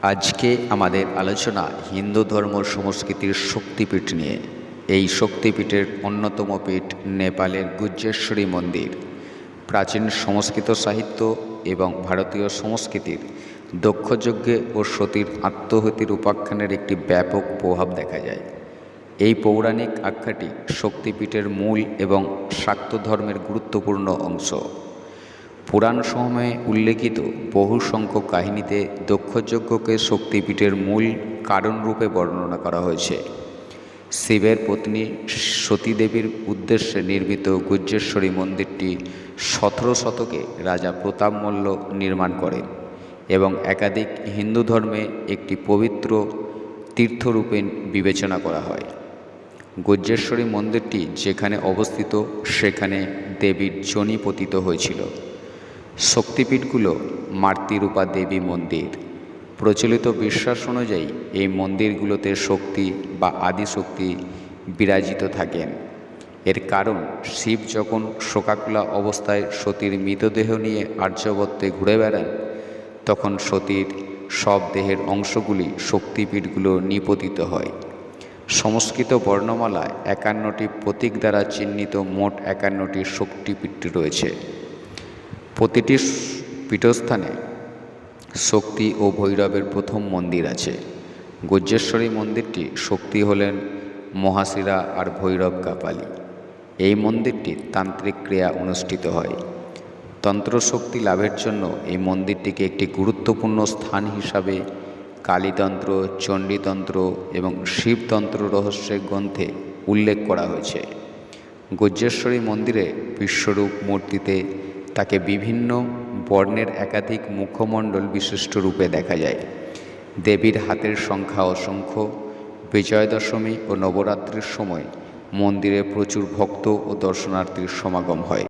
আজকে আমাদের আলোচনা হিন্দু ধর্ম সংস্কৃতির শক্তিপীঠ নিয়ে। এই শক্তিপীঠের অন্যতম পীঠ নেপালের গুজ্জেশ্বরী মন্দির। প্রাচীন সংস্কৃত সাহিত্য এবং ভারতীয় সংস্কৃতির দক্ষযজ্ঞে ও সতীর আত্মহতির উপাখ্যানের একটি ব্যাপক প্রভাব দেখা যায়। এই পৌরাণিক আখ্যাটি শক্তিপীঠের মূল এবং শাক্ত ধর্মের গুরুত্বপূর্ণ অংশ। পুরাণ সময়ে উল্লেখিত বহু সংখ্যক কাহিনীতে দক্ষযজ্ঞকে শক্তিপীঠের মূল কারণরূপে বর্ণনা করা হয়েছে। শিবের পত্নী সতীদেবীর উদ্দেশ্যে নির্মিত গুজ্জেশ্বরী মন্দিরটি সতেরো শতকে রাজা প্রতাপ মল্ল নির্মাণ করেন এবং একাধিক হিন্দু ধর্মে একটি পবিত্র তীর্থরূপে বিবেচনা করা হয়। গুজ্জেশ্বরী মন্দিরটি যেখানে অবস্থিত, সেখানে দেবীর জনি পতিত হয়েছিল। শক্তিপীঠগুলো মাতৃরূপা দেবী মন্দির। প্রচলিত বিশ্বাস অনুযায়ী এই মন্দিরগুলোতে শক্তি বা আদিশক্তি বিরাজিত থাকেন। এর কারণ, শিব যখন শোকাকুলা অবস্থায় সতীর মৃতদেহ নিয়ে আর্যবত্তে ঘুরে বেড়ান, তখন সতীর সব দেহের অংশগুলি শক্তিপীঠগুলো নিপতিত হয়। সংস্কৃত বর্ণমালায় একান্নটি প্রতীক দ্বারা চিহ্নিত মোট একান্নটি শক্তিপীঠ রয়েছে। প্রতিটি পীঠস্থানে শক্তি ও ভৈরবের প্রথম মন্দির আছে। গজ্জেশ্বরী মন্দিরটি শক্তি হলেন মহাশিরা আর ভৈরব কাপালি। এই মন্দিরটি তান্ত্রিক ক্রিয়া অনুষ্ঠিত হয়। তন্ত্রশক্তি লাভের জন্য এই মন্দিরটিকে একটি গুরুত্বপূর্ণ স্থান হিসাবে কালীতন্ত্র, চণ্ডীতন্ত্র এবং শিবতন্ত্র রহস্যের গ্রন্থে উল্লেখ করা হয়েছে। গজ্জেশ্বরী মন্দিরে বিশ্বরূপ মূর্তিতে তাকে বিভিন্ন বর্ণের একাধিক মুখমণ্ডল বিশিষ্ট রূপে দেখা যায়। দেবীর হাতের সংখ্যা অসংখ্য। বিজয় দশমী ও নবরাত্রির সময় মন্দিরে প্রচুর ভক্ত ও দর্শনার্থীর সমাগম হয়।